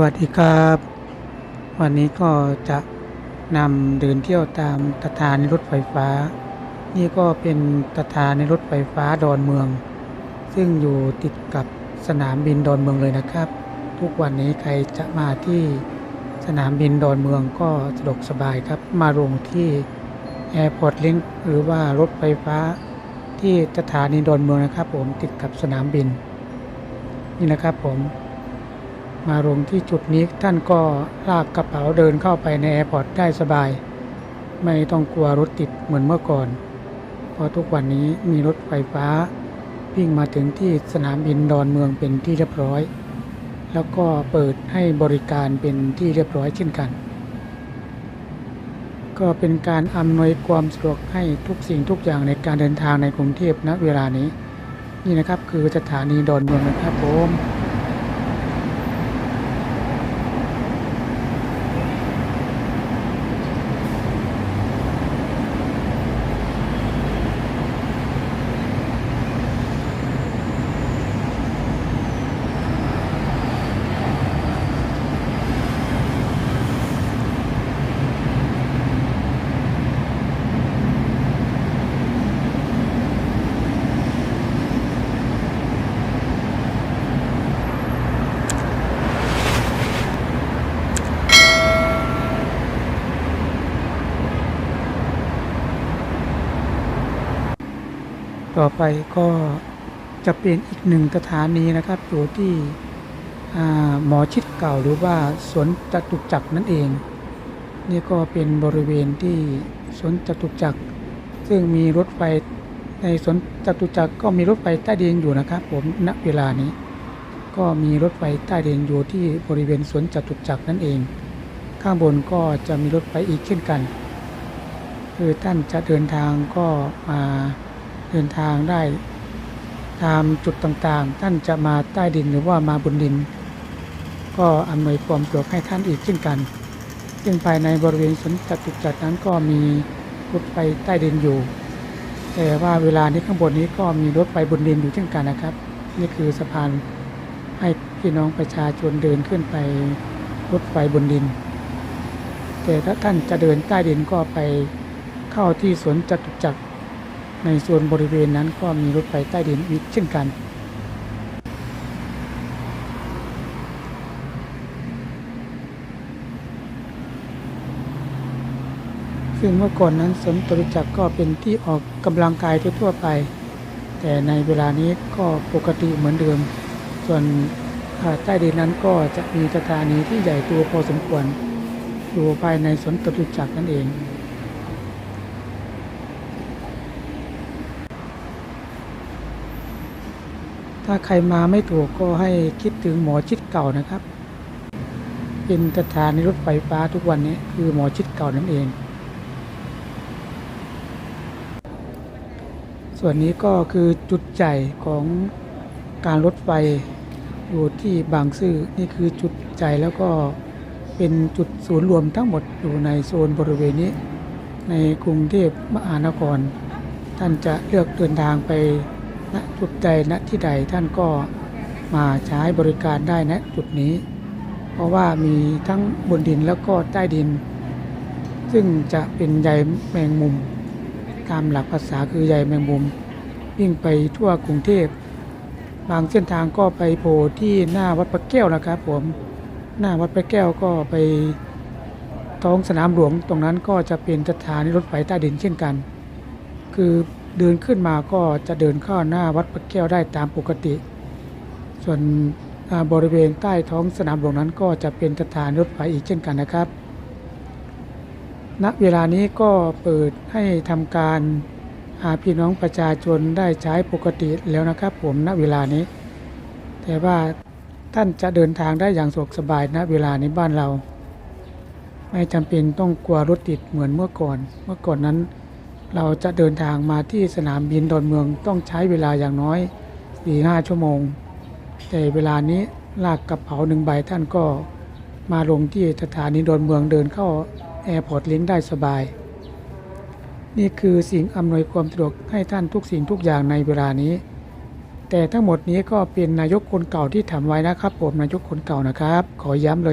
วัสดีครับ วันนี้ก็จะนำเดินเที่ยวตามสถานีรถไฟฟ้า นี่ก็เป็นสถานีรถไฟฟ้าดอนเมือง ซึ่งอยู่ติดกับสนามบินดอนเมืองเลยนะครับ ทุกวันนี้ใครจะมาที่สนามบินดอนเมืองก็สะดวกสบายครับ มาลงที่ Airport Link หรือว่ารถไฟฟ้าที่สถานีดอนเมืองนะครับ ผมติดกับสนามบิน นี่นะครับผม มาลงที่จุดนี้ท่านก็ลากกระเป๋าเดินเข้าไปในแอร์พอร์ตได้สบาย ไม่ต้องกลัวรถติดเหมือนเมื่อก่อน เพราะทุกวันนี้มีรถไฟฟ้าวิ่งมาถึงที่สนามบินดอนเมืองเป็นที่เรียบร้อย แล้วก็เปิดให้บริการเป็นที่เรียบร้อยเช่นกัน ก็เป็นการอำนวยความสะดวกให้ทุกสิ่งทุกอย่างในการเดินทางในกรุงเทพณเวลานี้ นี่นะครับคือสถานีดอนเมืองนะครับผม ต่อไปก็จะเป็นอีกหนึ่งสถานีนะครับ อยู่ที่หมอชิดเก่าหรือว่าสวนจตุจักรนั่นเอง นี่ก็เป็นบริเวณที่สวนจตุจักร ซึ่งมีรถไฟในสวนจตุจักรก็มีรถไฟใต้ดินอยู่นะครับ ผมณเวลานี้ ก็มีรถไฟใต้ดินอยู่ที่บริเวณสวนจตุจักรนั่นเอง ข้างบนก็จะมีรถไฟอีกเช่นกัน คือท่านจะเดินทางก็มา เดินทางได้ ตามจุดต่างๆ ท่านจะมาใต้ดินหรือว่ามาบนดิน ก็อำนวยความสะดวกให้ท่านอีกเช่นกัน ซึ่งภายในบริเวณสวนจตุจักรนั้นก็มีรถไฟใต้ดินอยู่ แต่ว่าเวลานี้ข้างบนนี้ก็มีรถไฟบนดินอยู่เช่นกันนะครับ นี่คือสะพานให้พี่น้องประชาชนเดินขึ้นไปรถไฟบนดิน แต่ถ้าท่านจะเดินใต้ดินก็ไปเข้าที่สวนจตุจักร ในส่วนบริเวณนั้นก็มีรถไฟใต้ดินอีกเช่นกัน ซึ่งเมื่อก่อนนั้นสวนจตุจักรก็เป็นที่ออกกำลังกายทั่วไป แต่ในเวลานี้ก็ปกติเหมือนเดิม ส่วนใต้ดินนั้นก็จะมีสถานีที่ใหญ่ตัวพอสมควรอยู่ภายในสวนจตุจักรนั่นเอง ถ้าใครมาไม่ถูกก็ให้คิดถึงหมอชิดเก่านะครับ เป็นสถานีรถไฟฟ้าทุกวันนี้คือหมอชิดเก่านั่นเอง ส่วนนี้ก็คือจุดใจของการรถไฟอยู่ที่บางซื่อนี่คือจุดใจแล้วก็เป็นจุดศูนย์รวมทั้งหมดอยู่ในโซนบริเวณนี้ ในกรุงเทพมหานคร ท่านจะเลือกเดินทางไป ณจุดใดณที่ใดท่านก็มาใช้บริการได้ณจุดนี้ เพราะว่ามีทั้งบนดินแล้วก็ใต้ดิน ซึ่งจะเป็นใยแมงมุม ตามหลักภาษาคือใยแมงมุม วิ่งไปทั่วกรุงเทพ บางเส้นทางก็ไปโผล่ที่หน้าวัดพระแก้วนะครับผมหน้าวัดพระแก้วก็ไปท้องสนามหลวงตรงนั้นก็จะเป็นสถานีรถไฟใต้ดินเช่นกัน คือ เดินขึ้นมาก็จะเดินเข้าหน้าวัดพระแก้วได้ตามปกติ ส่วนบริเวณใต้ท้องสนามหลวงนั้นก็จะเป็นสถานรถไฟอีกเช่นกันนะครับ ณ เวลานี้ก็เปิดให้ทำการหาพี่น้องประชาชนได้ใช้ปกติแล้วนะครับผมณเวลานี้ แต่ว่าท่านจะเดินทางได้อย่างสะดวกสบายณเวลาในบ้านเรา ไม่จำเป็นต้องกลัวรถติดเหมือนเมื่อก่อน เมื่อก่อนนั้น เราจะเดินทางมาที่สนามบินดอนเมืองต้องใช้เวลาอย่างน้อย 4-5 ชั่วโมง แต่เวลานี้ลากกระเป๋าหนึ่งใบท่านก็มาลงที่สถานีดอนเมืองเดินเข้าแอร์พอร์ตลิงได้สบาย นี่คือสิ่งอำนวยความสะดวกให้ท่านทุกสิ่งทุกอย่างในเวลานี้ แต่ทั้งหมดนี้ก็เป็นนายกคนเก่าที่ทำไว้นะครับผมนายกคนเก่านะครับ ขอย้ำเลย